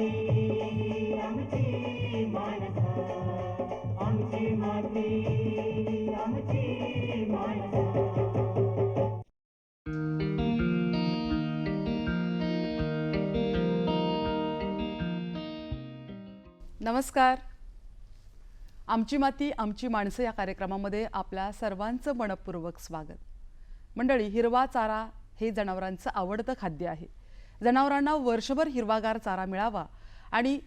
माती आमची आमची माती आमची नमस्कार. आमची माती आमची माणसं या कार्यक्रमामध्ये आपल्या सर्वांचं मनपूर्वक स्वागत. मंडळी हिरवा चारा हे जनावरांचं आवडतं खाद्य आहे. जनावरांना वर्षभर हिरवागार चारा मिळावा आणि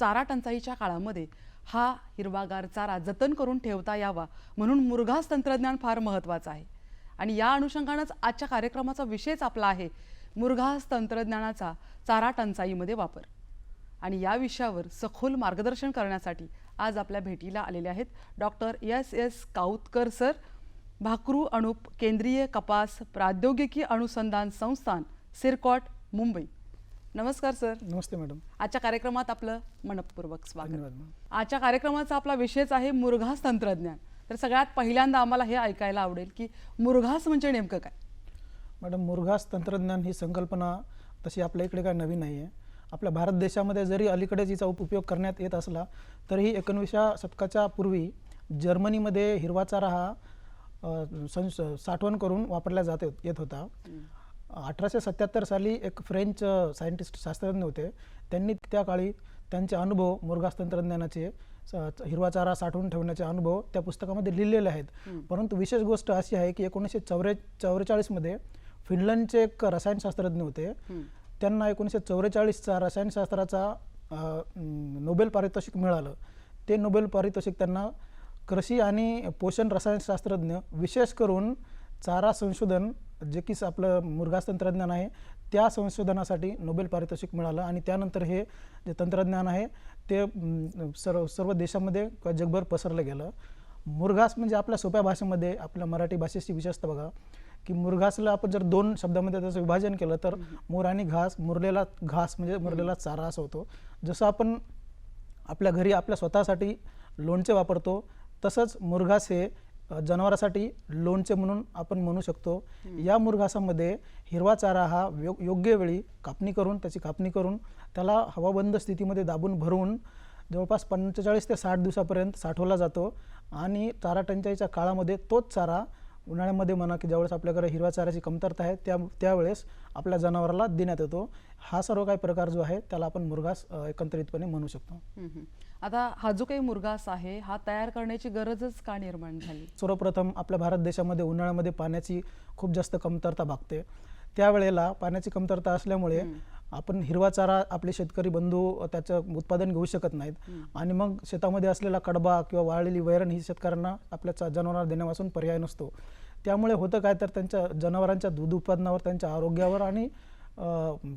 चारा टंचाईच्या काळामध्ये हा हिरवागार चारा जतन करून ठेवता यावा म्हणून मुरघास तंत्रज्ञान फार महत्त्वाचं आहे. आणि या अनुषंगानंच आजच्या कार्यक्रमाचा विषयच आपला आहे मुरघास तंत्रज्ञानाचा चारा टंचाईमध्ये वापर. आणि या विषयावर सखोल मार्गदर्शन करण्यासाठी आज आपल्या भेटीला आलेले आहेत doctor S S Kautkar sir भाकरू अणुप केंद्रीय कपास प्राद्योगिकी अनुसंधान संस्थान सिरकॉट मुंबई. नमस्कार सर. नमस्ते मॅडम. आजच्या कार्यक्रमात आपलं मनपूर्वक स्वागत. आजच्या कार्यक्रमाचा आपला विषयच आहे मुरघास तंत्रज्ञान. तर सगळ्यात पहिल्यांदा आम्हाला हे ऐकायला आवडेल की मुरघास म्हणजे नेमकं काय? मॅडम मुरघास तंत्रज्ञान ही संकल्पना तशी आपल्या इकडे काय नवीन नाही आहे आपल्या भारत देशामध्ये जरी अलीकडेच हिचा उप- उपयोग करण्यात येत असला तरीही एकोणविसच्या शतकाच्या पूर्वी जर्मनीमध्ये हिरवा चारा हा साठवण करून वापरला जात येत होता. अठराशे सत्याहत्तर साली एक फ्रेंच सायंटिस्ट शास्त्रज्ञ होते. त्यांनी त्या काळी त्यांचे अनुभव मुरघास तंत्रज्ञानाचे हिरवा चारा साठवून ठेवण्याचे अनुभव त्या पुस्तकामध्ये लिहिलेले आहेत. परंतु विशेष गोष्ट अशी आहे की एकोणीसशे चौरे चौवेचाळीसमध्ये फिनलंडचे एक रसायनशास्त्रज्ञ होते. त्यांना एकोणीसशे चौवेचाळीसचा रसायनशास्त्राचा नोबेल पारितोषिक मिळालं. ते नोबेल पारितोषिक त्यांना कृषी आणि पोषण रसायनशास्त्रज्ञ विशेष करून चारा संशोधन जे की आपलं मुरघास तंत्रज्ञान आहे त्या संशोधनासाठी नोबेल पारितोषिक मिळालं आणि त्यानंतर हे जे तंत्रज्ञान आहे ते सर्व सर्व देशामध्ये किंवा जगभर पसरलं गेलं. मुरघास म्हणजे आपल्या सोप्या भाषेमध्ये आपल्या मराठी भाषेची विशेषता बघा की मुरघासला आपण जर दोन शब्दामध्ये त्याचं विभाजन केलं तर मोर आणि घास मुरलेला घास म्हणजे मुरलेला चारा असं होतो. जसं आपण आपल्या घरी आपल्या स्वतःसाठी लोणचे वापरतो तसंच मुरघास हे जनावरासाठी लोणचे म्हणून आपण म्हणू शकतो. या मुरघासामध्ये हिरवा चारा हा योग्य वेळी कापणी करून त्याची कापणी करून त्याला हवाबंद स्थितीमध्ये दाबून भरून जवळपास पंचेचाळीस ते साठ दिवसापर्यंत साठवला जातो. आणि चारा टंचाईच्या काळामध्ये तोच चारा उन्हाळ्यामध्ये म्हणा की ज्यावेळेस आपल्याकडे हिरव्या चाऱ्याची कमतरता आहे त्या त्यावेळेस आपल्या जनावराला देण्यात येतो. हा सर्व काही प्रकार जो आहे त्याला आपण मुरघास एकत्रितपणे म्हणू शकतो. आता हा जो काही मुरघास आहे हा तयार करण्याची गरजच का निर्माण झाली? सर्वप्रथम आपल्या भारत देशामध्ये उन्हाळ्यामध्ये पाण्याची खूप जास्त कमतरता भागते. त्यावेळेला पाण्याची कमतरता असल्यामुळे आपण हिरवा चारा आपले शेतकरी बंधू त्याचं उत्पादन घेऊ शकत नाहीत. आणि मग शेतामध्ये असलेला कडबा किंवा वाळलेली वैरण ही शेतकऱ्यांना आपल्या जनावरांना देण्यापासून पर्याय नसतो. त्यामुळे होतं काय तर त्यांच्या जनावरांच्या दूध उत्पादनावर त्यांच्या आरोग्यावर आणि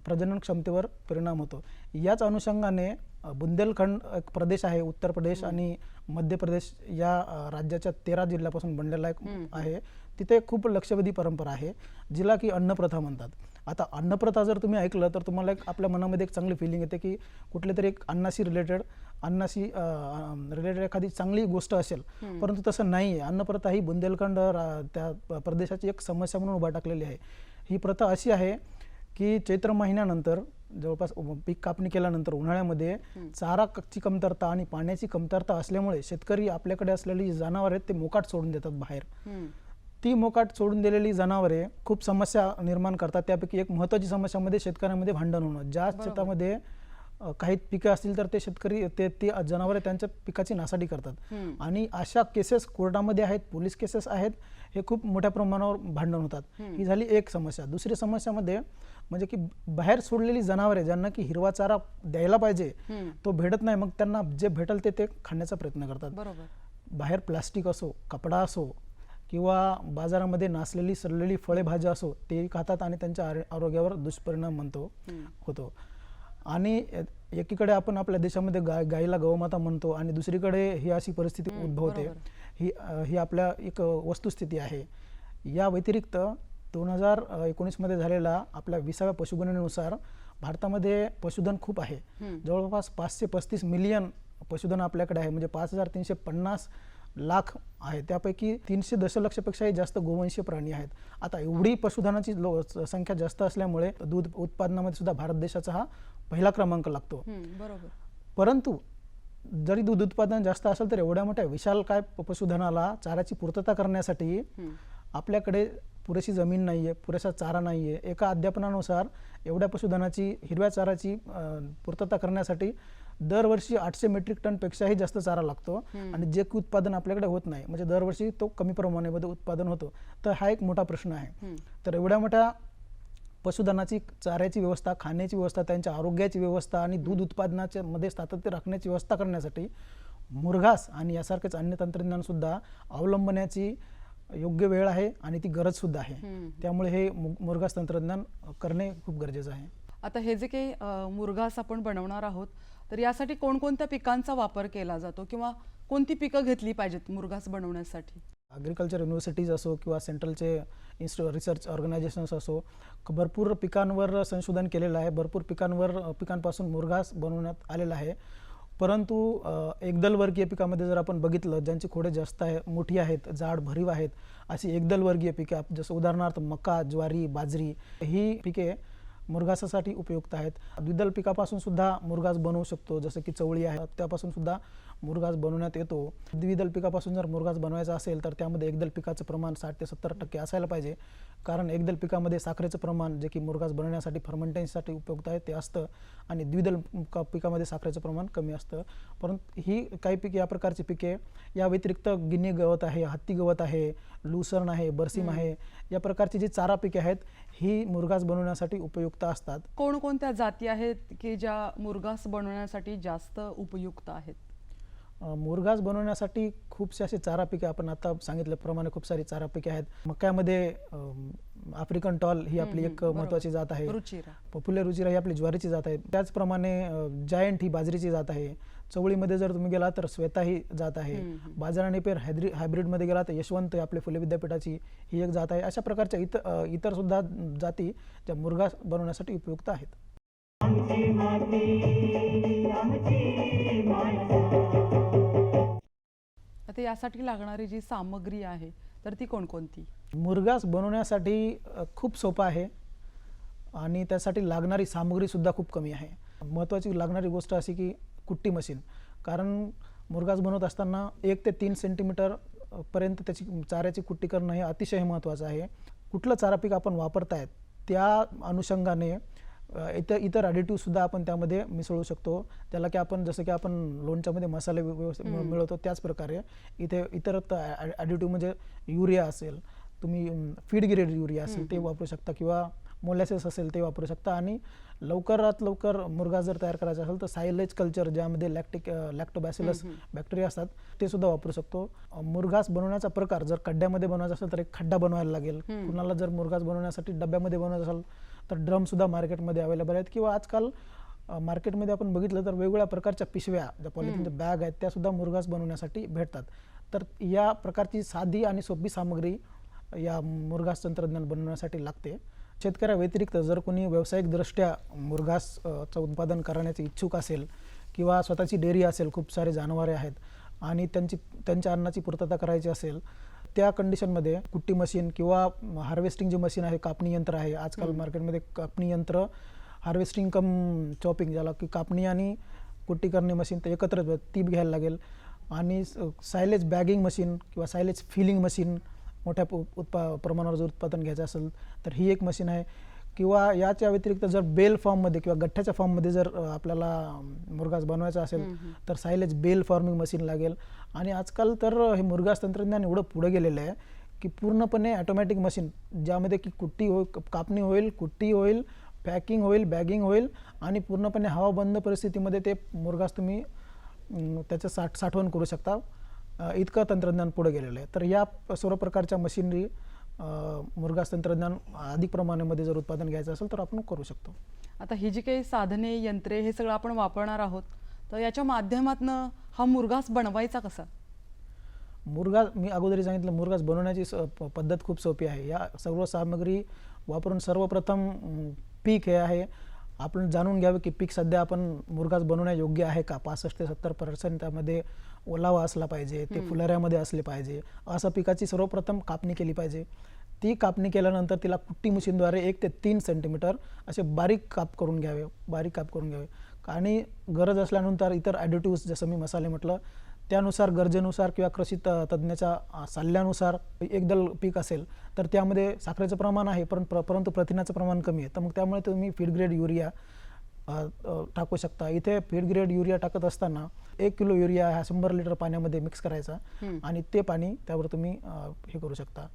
प्रजनन क्षमतेवर परिणाम होतो. याच अनुषंगाने बुंदेलखंड एक प्रदेश आहे उत्तर प्रदेश आणि मध्य प्रदेश या राज्याच्या तेरा जिल्ह्यापासून बनलेला एक आहे. तिथे खूप लक्षवेधी परंपरा आहे जिला की अन्नप्रथा म्हणतात. आता अन्नप्रथा जर तुम्ही ऐकलं तर तुम्हाला एक आपल्या मनामध्ये एक चांगली फिलिंग येते की कुठले तरी एक अन्नाशी रिलेटेड अन्नाशी रिलेटेड एखादी चांगली गोष्ट असेल परंतु तसं नाही आहे अन्नप्रथा ही बुंदेलखंड रा- त्या प्रदेशाची एक समस्या म्हणून उभा टाकलेली आहे. ही प्रथा अशी आहे की चैत्र महिन्यानंतर जवळपास पीक कापणी केल्यानंतर उन्हाळ्यामध्ये चारा क- ची कमतरता आणि पाण्याची कमतरता असल्यामुळे शेतकरी आपल्याकडे असलेली जी जनावर आहेत ते मोकाट सोडून देतात बाहेर. ती मोकाट सोडून दिलेली जनावरे खूप समस्या निर्माण करतात. त्यापैकी एक महत्त्वाची समस्या म्हणजे शेतकऱ्यांमध्ये भांडण होणं. ज्या शेतामध्ये काही पिकं असतील तर ते शेतकरी ते ती जनावरे त्यांच्या पिकाची नासाडी करतात. आणि अशा केसेस कोर्टामध्ये आहेत पोलीस केसेस आहेत हे खूप मोठ्या प्रमाणावर भांडण होतात. ही झाली एक समस्या. दुसरी समस्यामध्ये म्हणजे की बाहेर सोडलेली जनावरे ज्यांना की हिरवा चारा द्यायला पाहिजे तो भेटत नाही. मग त्यांना जे भेटल ते ते खाण्याचा प्रयत्न करतात. बाहेर प्लास्टिक असो कपडा असो किंवा बाजारामध्ये नासलेली सडलेली फळे भाज्या असो ते खातात आणि त्यांच्या आरो- आरोग्यावर दुष्परिणाम म्हणतो होतो. आणि एकीकडे आपण आपल्या देशामध्ये गाय गाईला गौमाता म्हणतो आणि दुसरीकडे ही अशी परिस्थिती उद्भवते. ही ही आपल्या एक वस्तुस्थिती आहे. या व्यतिरिक्त दोन हजार एकोणीसमध्ये झालेला आपल्या विसाव्या पशुगणनेनुसार भारतामध्ये पशुधन खूप आहे. जवळपास पाचशे पस्तीस मिलियन पशुधन आपल्याकडे आहे. म्हणजे पाच हजार तीनशे पन्नास लाख आहे. त्यापैकी तीनशे दशलक्षपेक्षाही जास्त गोवंशीय प्राणी आहेत. आता एवढी पशुधनाची लो संख्या जास्त असल्यामुळे दूध उत्पादनामध्ये सुद्धा भारत देशाचा हा पहिला क्रमांक लागतो. बरोबर. परंतु जरी दूध उत्पादन जास्त असेल तर एवढ्या मोठ्या विशाल काय पशुधनाला चाऱ्याची पूर्तता करण्यासाठी आपल्याकडे पुरेशी जमीन नाही आहे पुरेसा चारा नाही आहे एका अध्यापनानुसार एवढ्या पशुधनाची हिरव्या चाराची पूर्तता करण्यासाठी दरवर्षी आठशे मेट्रिक टनपेक्षाही जास्त चारा लागतो आणि जे की उत्पादन आपल्याकडे होत नाही म्हणजे दरवर्षी तो कमी प्रमाणामध्ये उत्पादन होतो. तर हा एक मोठा प्रश्न आहे. तर एवढ्या मोठ्या पशुधनाची चाऱ्याची व्यवस्था खाण्याची व्यवस्था त्यांच्या आरोग्याची व्यवस्था आणि दूध उत्पादनाच्या मध्ये सातत्य राखण्याची व्यवस्था करण्यासाठी मुरघास आणि यासारखेच अन्य तंत्रज्ञान सुद्धा अवलंबण्याची योग्य वेळ आहे आणि ती गरज सुद्धा आहे. त्यामुळे हे मुरघास तंत्रज्ञान करणे खूप गरजेचं आहे. आता हे जे काही मुरघास आपण बनवणार आहोत तर यासाठी कोणकोणत्या पिकांचा वापर केला जातो किंवा कोणती पिकं घेतली पाहिजेत मुरघास बनवण्यासाठी? ॲग्रिकल्चर युनिव्हर्सिटीज असो किंवा सेंट्रलचे इन्स्टि रिसर्च ऑर्गनायझेशन्स असो भरपूर पिकांवर संशोधन केलेलं आहे. भरपूर पिकांवर पिकांपासून मुरघास बनवण्यात आलेला आहे. परंतु एकदलवर्गीय पिकामध्ये जर आपण बघितलं ज्यांची खोडे जास्त आहे मोठी आहेत जाड भरीव आहेत अशी एकदलवर्गीय पिके जसं उदाहरणार्थ मका ज्वारी बाजरी ही पिके मुरघासासाठी उपयुक्त आहेत. द्विदल पिकापासून सुद्धा मुरघास बनवू शकतो. जसं की चवळी आहे त्यापासून सुद्धा मुरघास बनवण्यात येतो. द्विदल पिकापासून जर मुरघास बनवायचा असेल तर त्यामध्ये एकदल पिकाचं प्रमाण साठ ते सत्तर टक्के असायला पाहिजे. कारण एकदल पिकामध्ये साखरेचं प्रमाण जे की मुरघास बनवण्यासाठी फर्मेंटेशनसाठी उपयुक्त आहे ते असतं आणि द्विदल पिका- पिकामध्ये साखरेचं प्रमाण कमी असतं. परंतु ही काही पिके या प्रकारची पिके या व्यतिरिक्त गिन्नी गवत आहे हत्ती गवत आहे लुसर्न आहे बरसीम आहे या प्रकारची जी चारा पिके आहेत ही मुरघास बनवण्यासाठी उपयुक्त असतात. कोणकोणत्या जाती आहेत की ज्या मुरघास बनवण्यासाठी जास्त उपयुक्त आहेत? अ, मुरघास बनवण्यासाठी खूपसे असे चारा पिके आपण आता सांगितल्याप्रमाणे खूप सारी चारा पिके आहेत. मक्यामध्ये आफ्रिकन टॉल ही आपली एक. महत्वाची जात आहे. रुचिरा. पॉप्युलर रुचिरा ही आपली ज्वारीची जात आहे. त्याचप्रमाणे जायंट ही बाजरीची जात आहे. चवळीमध्ये जर तुम्ही गेला तर श्वेता ही जात आहे. बाजार आणि पेर हायब्रि हायब्रिडमध्ये गेला तर यशवंत आपली फुले विद्यापीठाची ही एक जात आहे. अशा प्रकारच्या इतर इतर सुद्धा जाती ज्या मुरघास बनवण्यासाठी उपयुक्त आहेत. आता यासाठी लागणारी जी सामग्री आहे तर ती कोणकोणती? मुरघास बनवण्यासाठी खूप सोपं आहे आणि त्यासाठी लागणारी सामग्रीसुद्धा खूप कमी आहे. महत्त्वाची लागणारी गोष्ट अशी की कुट्टी मशीन. कारण मुरघास बनवत असताना एक ते तीन सेंटीमीटर पर्यंत त्याची चाऱ्याची कुट्टी करणं हे अतिशय महत्त्वाचं आहे. कुठलं चारा पीक आपण वापरतायत त्या अनुषंगाने इतर इतर ॲडिटिव्हसुद्धा आपण त्यामध्ये मिसळू शकतो. त्याला की आपण जसं की आपण लोणच्यामध्ये मसाले व्यव- व्यवस्थित मिळ- मिळवतो त्याच प्रकारे इथे इतर ॲडिटिव्ह म्हणजे युरिया असेल तुम्ही फीड ग्रेड युरिया असेल ते वापरू शकता किंवा मोलॅसेस असेल ते वापरू शकता. आणि लवकरात लवकर मुरगा जर तयार करायचा असेल तर सायलेज कल्चर ज्यामध्ये लॅक्टिक लॅक्टोबॅसिलस बॅक्टेरिया असतात ते सुद्धा वापरू शकतो. अ, मुरघास बनवण्याचा प्रकार जर खड्ड्यामध्ये बनवायचा असेल तर एक खड्डा बनवायला लागेल. कुणाला जर मुरघास बनवण्यासाठी डब्यामध्ये बनवायचा असेल तर ड्रम सुद्धा मार्केटमध्ये अवेलेबल आहेत. किंवा आजकाल मार्केटमध्ये आपण बघितलं तर वेगवेगळ्या प्रकारच्या पिशव्या ज्या पॉलिथिनच्या बॅग आहेत त्या सुद्धा मुरघास बनवण्यासाठी भेटतात. तर या प्रकारची साधी आणि सोपी सामग्री या मुरघास तंत्रज्ञान बनवण्यासाठी लागते. शेतकऱ्या व्यतिरिक्त जर कोणी व्यावसायिकदृष्ट्या मुरघास अ, चं उत्पादन करण्याचे इच्छुक असेल किंवा स्वतःची डेअरी असेल खूप सारे जनावरे आहेत आणि त्यांची त्यांच्या अन्नाची पूर्तता करायची असेल त्या कंडिशनमध्ये कुट्टी मशीन किंवा हार्वेस्टिंग जे मशीन आहे कापणी यंत्र आहे आजकाल मार्केटमध्ये कापणी यंत्र हार्वेस्टिंग कम चॉपिंग ज्याला की कापणी आणि कुट्टी करणे मशीन तर एकत्र ती घ्यायला लागेल. आणि सायलेज बॅगिंग मशीन किंवा सायलेज फिलिंग मशीन मोठ्या उत्पा प्रमाणावर जर उत्पादन घ्यायचं असेल तर ही एक मशीन आहे. किंवा याच्या व्यतिरिक्त जर बेल फॉर्ममध्ये किंवा गठ्ठ्याच्या फॉर्ममध्ये जर आपल्याला अम, मुरघास बनवायचा असेल तर सायलेज बेल फॉर्मिंग मशीन लागेल. आणि आजकाल तर हे मुरघास तंत्रज्ञान एवढं पुढे गेलेलं आहे की पूर्णपणे ऑटोमॅटिक मशीन ज्यामध्ये की कुट्टी हो कापणी होईल कुट्टी होईल पॅकिंग होईल बॅगिंग होईल आणि पूर्णपणे हवाबंद परिस्थितीमध्ये ते मुरघास तुम्ही त्याचं साठ साठवण करू शकता. इतकं तंत्रज्ञान पुढे गेलेलं आहे. तर या सर्व प्रकारच्या मशिनरी मुरघास तंत्रज्ञान अधिक प्रमाणामध्ये जर उत्पादन घ्यायचं असेल तर आपण करू शकतो. आता ही जी काही साधने यंत्रे हे सगळं आपण वापरणार आहोत तर याच्या माध्यमातनं हा मुरघास बनवायचा कसा? मुरघास मी अगोदरी सांगितलं मुरघास बनवण्याची पद्धत खूप सोपी आहे. या सर्व सामग्री वापरून सर्वप्रथम पीक हे आहे. आपण जाणून घ्यावे की पीक सध्या आपण मुरघास बनवण्या योग्य आहे का? पासष्ट ते सत्तर पर्सेंट त्यामध्ये ओलावा असला पाहिजे ते फुलाऱ्यामध्ये असले पाहिजे. असं पिकाची सर्वप्रथम कापणी केली पाहिजे. ती कापणी केल्यानंतर तिला कुट्टी मशीनद्वारे एक ते तीन सेंटीमीटर असे बारीक काप करून घ्यावे बारीक काप करून घ्यावे. आणि गरज असल्यानंतर इतर ॲडिटिव्स जसं मी मसाले म्हटलं त्यानुसार गरजेनुसार किंवा कृषी त तज्ज्ञाच्या सल्ल्यानुसार एकदल पीक असेल तर त्यामध्ये साखरेचं प्रमाण आहे पण प्र परंतु प्रथिनाचं प्रमाण कमी आहे. तर मग त्यामुळे तुम्ही फीड ग्रेड युरिया टाकू शकता. इथे फीड ग्रेड युरिया टाकत असताना एक किलो युरिया हा शंभर लिटर पाण्यामध्ये मिक्स करायचा आणि ते पाणी त्यावर तुम्ही हे करू शकता.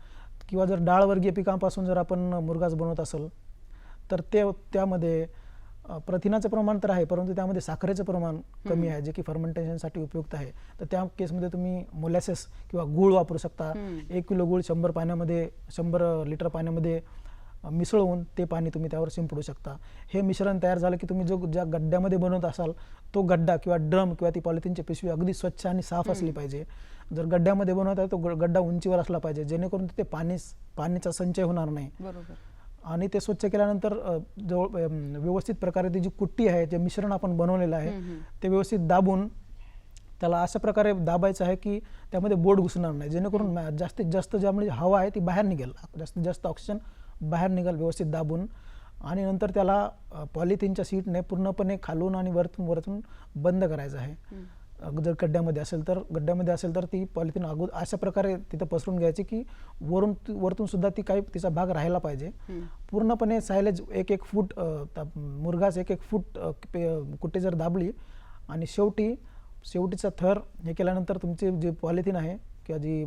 किंवा जर डाळवर्गीय पिकांपासून जर आपण मुरघास बनवत असेल तर ते त्यामध्ये प्रथिनाचं प्रमाण तर आहे परंतु त्यामध्ये साखरेचं प्रमाण कमी आहे जे की फर्मेंटेशनसाठी उपयुक्त आहे. तर त्या केसमध्ये तुम्ही मोलॅसेस किंवा गूळ वापरू शकता. एक किलो गूळ शंभर पाण्यामध्ये शंभर लिटर पाण्यामध्ये अ, मिसळून ते पाणी तुम्ही त्यावर शिंपडू शकता. हे मिश्रण तयार झालं की तुम्ही जो ज्या गड्ड्यामध्ये बनवत असाल तो गड्डा किंवा ड्रम किंवा ती पॉलिथिनची पिशवी अगदी स्वच्छ आणि साफ असली पाहिजे. जर गड्ड्यामध्ये बनवत आहे तो गड्डा उंचीवर असला पाहिजे जेणेकरून तिथे पाणी पाण्याचा संचय होणार नाही. बरोबर. आणि ते स्वच्छ केल्यानंतर जवळ व्यवस्थित प्रकारे ती जी कुट्टी आहे जे मिश्रण आपण बनवलेलं आहे ते व्यवस्थित दाबून त्याला अशा प्रकारे दाबायचं आहे की त्यामध्ये बोट घुसणार नाही. जेणेकरून जास्तीत जास्त ज्यामुळे हवा आहे ती बाहेर निघेल. जास्तीत जास्त ऑक्सिजन बाहेर निघेल व्यवस्थित दाबून. आणि नंतर त्याला पॉलिथिनच्या सीटने पूर्णपणे खालून आणि वरतून वरतून बंद करायचं आहे. जर गड्ड्यामध्ये असेल तर गड्ड्यामध्ये असेल तर ती पॉलिथिन अगोदर अशा प्रकारे तिथं पसरून घ्यायची की वरून वरतून सुद्धा ती काही तिचा भाग राहायला पाहिजे. पूर्णपणे सायलेज एक एक फूट मुरघास एक एक फूट कुठे जर दाबली आणि शेवटी शेवटीचा थर हे केल्यानंतर तुमची जी पॉलिथिन आहे किंवा जी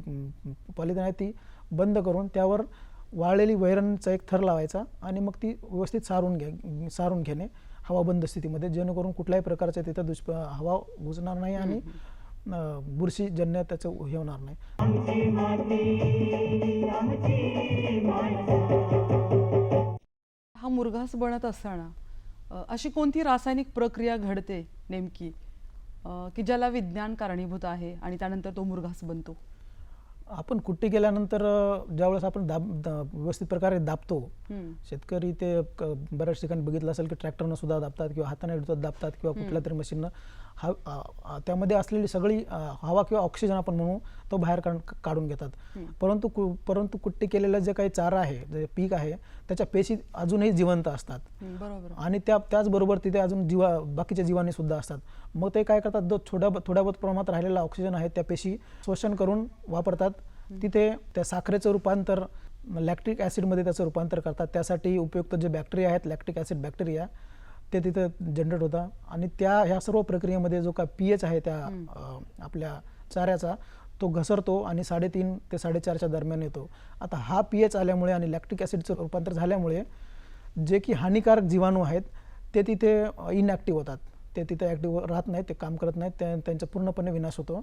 पॉलिथिन आहे ती बंद करून त्यावर वाळलेली वैरणचा एक थर लावायचा आणि मग ती व्यवस्थित सारून घ्या सारून घेणे. हवाबंद स्थितीमध्ये जेणेकरून कुठल्याही प्रकारच्या तिथं दुष्प हवा घुसणार नाही आणि बुरशीजन्य त्याचं हे होणार नाही. हा मुरघास बनत असताना अशी कोणती रासायनिक प्रक्रिया घडते नेमकी की ज्याला विज्ञान कारणीभूत आहे आणि त्यानंतर तो मुरघास बनतो? आपण कुट्टी केल्यानंतर ज्यावेळेस आपण दाब व्यवस्थित प्रकारे दाबतो. शेतकरी ते बऱ्याच ठिकाणी बघितलं असेल की ट्रॅक्टरनं सुद्धा दाबतात किंवा हाताने दाबतात किंवा कुठल्या तरी मशीननं हा त्यामध्ये असलेली सगळी हवा किंवा ऑक्सिजन आपण म्हणू तो बाहेर काढ- काढून घेतात. परंतु कु- परंतु कुट्टी केलेलं जे काही चारा आहे जे पीक आहे त्याच्या पेशी अजूनही जिवंत असतात. आणि त्या त्याचबरोबर तिथे अजून जीवा बाकीचे जीवाणू सुद्धा असतात. मग ते काय करतात जो थोड्या थोड्या बहुत प्रमाणात राहिलेला ऑक्सिजन आहे त्या पेशी शोषण करून वापरतात. तिथे त्या साखरेचं रूपांतर लॅक्टिक ॲसिडमध्ये त्याचं रूपांतर करतात. त्यासाठी उपयुक्त जे बॅक्टेरिया आहेत लॅक्टिक ॲसिड बॅक्टेरिया ते तिथे जनरेट होतात आणि त्या ह्या सर्व प्रक्रियेमध्ये जो काय पी एच आहे त्या आपल्या चाऱ्याचा तो घसरतो आणि साडेतीन ते साडेचारच्या दरम्यान येतो. आता हा पी एच आल्यामुळे आणि लॅक्टिक ॲसिडचं रूपांतर झाल्यामुळे जे की हानिकारक जीवाणू आहेत ते तिथे इनॲक्टिव्ह होतात. ते तिथे ॲक्टिव्ह राहत नाहीत ते काम करत नाहीत त्या त्यांचा पूर्णपणे विनाश होतो.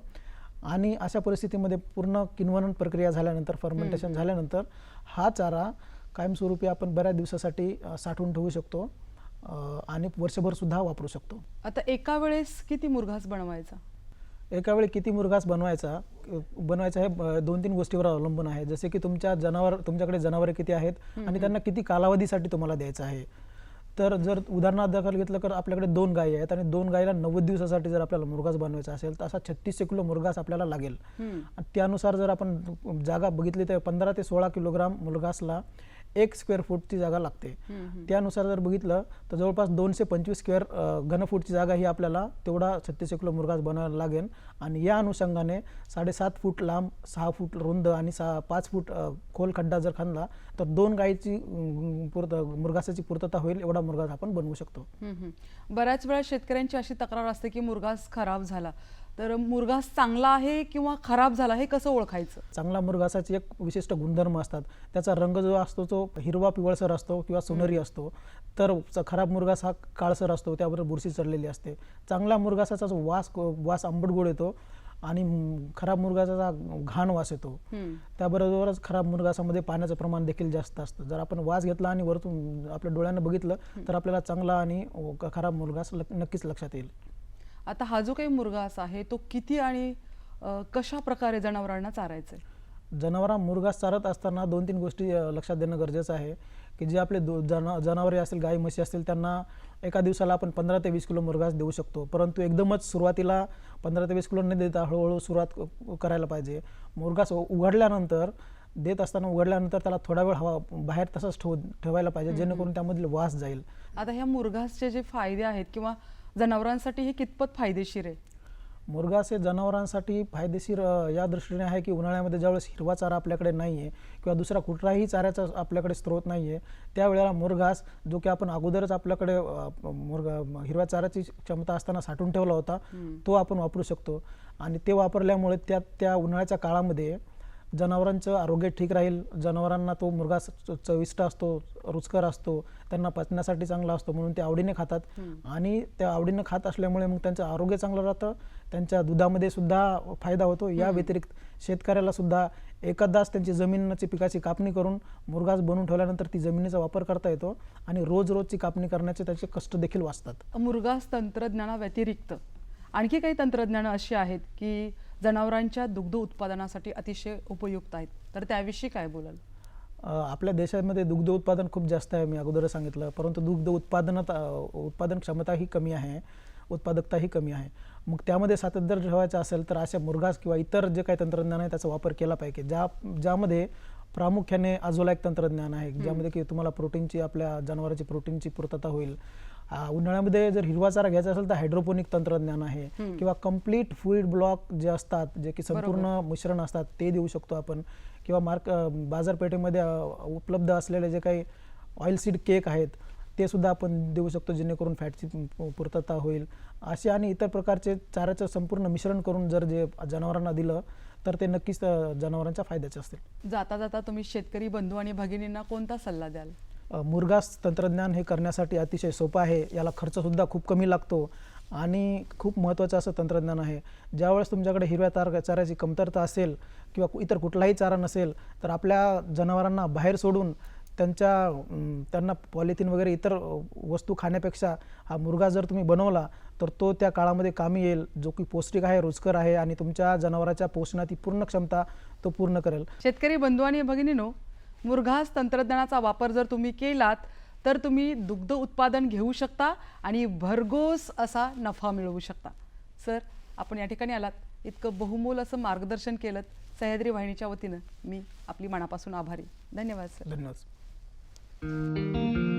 आणि अशा परिस्थितीमध्ये पूर्ण किण्वनन प्रक्रिया झाल्यानंतर फर्मेंटेशन झाल्यानंतर हा चारा कायमस्वरूपी आपण बऱ्याच दिवसासाठी साठवून ठेवू शकतो. आणि वर्षभर सुद्धा वापरू शकतो. आता एका वेळेस किती मुरघास बनवायचा? एका वेळी किती मुरघास बनवायचा? बनवायचा हे दोन तीन गोष्टीवर अवलंबून आहे. जसे की तुमच्या जनावर तुमच्याकडे जनावरे किती आहेत आणि त्यांना किती कालावधीसाठी तुम्हाला द्यायचं आहे? तर जर उदाहरणार्थ दाखल घेतलं तर आपल्याकडे दोन गायी आहेत आणि दोन गायीला नव्वद दिवसासाठी जर आपल्याला मुरघास बनवायचा असेल तर असा छत्तीसशे किलो मुरघास आपल्याला लागेल. आणि त्यानुसार जर आपण जागा बघितली तर पंधरा ते सोळा किलोग्राम मुरघासला एक स्क्वेअर फूटची जागा लागते. त्यानुसार जर बघितलं तर जवळपास दोनशे पंचवीस स्क्वेअर घनफूटची जागा ही आपल्याला तेवढा छत्तीसशे किलो मुरघास बनवायला लागेल. आणि या अनुषंगाने साडेसात फूट लांब सहा फूट रुंद आणि सहा पाच फूट खोल खड्डा जर खांदला तर दोन गायीची पूर्त मुरघासाची पूर्तता होईल एवढा मुरघास आपण बनवू शकतो. बऱ्याच वेळा शेतकऱ्यांची अशी तक्रार असते की मुरघास खराब झाला. तर मुरघास चांगला आहे किंवा खराब झाला हे कसं ओळखायचं? चांगला मुरघासाचे एक विशिष्ट गुणधर्म असतात. त्याचा रंग जो असतो तो हिरवा पिवळसर असतो किंवा सोनेरी असतो. तर खराब मुरघास हा काळसर असतो त्याबरोबर बुरशी चढलेली असते. चांगल्या मुरघासाचा जो वास वास आंबट गोड येतो आणि खराब मुरघासाचा घाण वास येतो. त्याबरोबरच खराब मुरघासामध्ये पाण्याचं प्रमाण देखील जास्त असतं. जर आपण वास घेतला आणि वरतून आपल्या डोळ्यानं बघितलं तर आपल्याला चांगला आणि खराब मुरघास लक- नक्कीच लक्षात येईल. आता हा जो काही मुरघास आहे तो किती आणि कशा प्रकारे जनावरांना चारायचे जनावरां मुरघास चारत असताना दोन तीन गोष्टी लक्षात देणं गरजेचं आहे की जे आपले दो जना जनावरे असतील गाई म्हशी असतील त्यांना एका दिवसाला आपण पंधरा ते वीस किलो मुरघास देऊ शकतो. परंतु एकदमच सुरुवातीला पंधरा ते वीस किलो न देता हळूहळू सुरुवात करायला पाहिजे. मुरघास उ- उघडल्यानंतर देत असताना उघडल्यानंतर त्याला थोडा वेळ हवा बाहेर तसंच ठेव ठेवायला पाहिजे जेणेकरून त्यामधील वास जाईल. आता ह्या मुरघासचे जे फायदे आहेत किंवा जनावरांसाठी हे कितपत फायदेशीर आहे? मुरघास हे जनावरांसाठी फायदेशीर या दृष्टीने आहे की उन्हाळ्यामध्ये ज्यावेळेस हिरवा चारा आपल्याकडे नाही आहे किंवा दुसरा कुठलाही चाऱ्याचा आपल्याकडे स्रोत नाही आहे त्यावेळेला मुरघास जो की आपण अगोदरच आपल्याकडे मुरगा हिरव्या चाऱ्याची क्षमता असताना साठवून ठेवला होता तो आपण वापरू शकतो. आणि ते वापरल्यामुळे त्या त्या उन्हाळ्याच्या काळामध्ये जनावरांचं आरोग्य ठीक राहील. जनावरांना तो च- चविष्ट असतो रुचकर असतो त्यांना पचण्यासाठी चांगला असतो म्हणून ते आवडीने खातात. आणि त्या आवडीने खात असल्यामुळे मग त्यांचं आरोग्य चांगलं राहतं. त्यांच्या दुधामध्ये सुद्धा फायदा होतो. या व्यतिरिक्त शेतकऱ्याला सुद्धा एखादाच त्यांची जमिनीची पिकाची कापणी करून मुरघास बनवून ठेवल्यानंतर ती जमिनीचा वापर करता येतो. आणि रोज रोजची कापणी करण्याचे त्याचे कष्ट देखील वाचतात. मुरघास तंत्रज्ञानाव्यतिरिक्त आणखी काही तंत्रज्ञानं अशी आहेत की जनावरांच्या दुग्ध उत्पादनासाठी अतिशय उपयुक्त आहेत. तर त्याविषयी काय बोलाल? आपल्या देशामध्ये दुग्ध उत्पादन खूप जास्त आहे मी अगोदर सांगितलं. परंतु दुग्ध उत्पादनात उत्पादन क्षमता ही कमी आहे उत्पादकता ही कमी आहे. मग त्यामध्ये सातत्य जर ठेवायचं असेल तर अशा मुरघास किंवा इतर जे काही तंत्रज्ञान आहे त्याचा वापर केला पाहिजे. ज्या ज्यामध्ये प्रामुख्याने आजोलायक तंत्रज्ञान आहे ज्यामध्ये की तुम्हाला प्रोटीनची आपल्या जनावरांची प्रोटीनची पूर्तता होईल. उन्हाळ्यामध्ये जर हिरवा चारा घ्यायचा असेल तर हायड्रोपोनिक तंत्रज्ञान आहे. किंवा कंप्लीट फुईड ब्लॉक जे असतात जे की संपूर्ण मिश्रण असतात ते देऊ शकतो आपण. किंवा मार्क बाजारपेठेमध्ये उपलब्ध असलेले जे काही ऑइल सीड केक आहेत ते सुद्धा आपण देऊ शकतो जेणेकरून फॅटची पूर्तता होईल. असे आणि इतर प्रकारचे चाऱ्याचं संपूर्ण मिश्रण करून जर जे जनावरांना दिलं तर ते नक्कीच जनावरांच्या फायद्याचे असतील. जाता जाता तुम्ही शेतकरी बंधू आणि भगिनींना कोणता सल्ला द्याल? अ, मुरघास तंत्रज्ञान हे करण्यासाठी अतिशय सोपं आहे. याला खर्चसुद्धा खूप कमी लागतो. आणि खूप महत्त्वाचं असं तंत्रज्ञान आहे. ज्यावेळेस तुमच्याकडे हिरव्या तार चाऱ्याची कमतरता असेल किंवा इतर कुठलाही चारा नसेल तर आपल्या जनावरांना बाहेर सोडून त्यांच्या त्यांना पॉलिथिन वगैरे इतर वस्तू खाण्यापेक्षा हा मुरघा जर तुम्ही बनवला तर तो त्या काळामध्ये कामी येईल. जो की पौष्टिक आहे रुचकर आहे आणि तुमच्या जनावराच्या पोषणाची पूर्ण क्षमता तो पूर्ण करेल. शेतकरी बंधू आणि भगिनीनो मुरघास तंत्रज्ञानाचा वापर जर तुम्ही केलात तर तुम्ही दुग्ध उत्पादन घेऊ शकता आणि भरघोस असा नफा मिळवू शकता. सर आपण या ठिकाणी आलात. इतकं बहुमोल असं मार्गदर्शन केलं सह्याद्री वाहिनीच्या वतीनं मी आपली मनापासून आभारी. धन्यवाद सर. धन्यवाद. Thank you.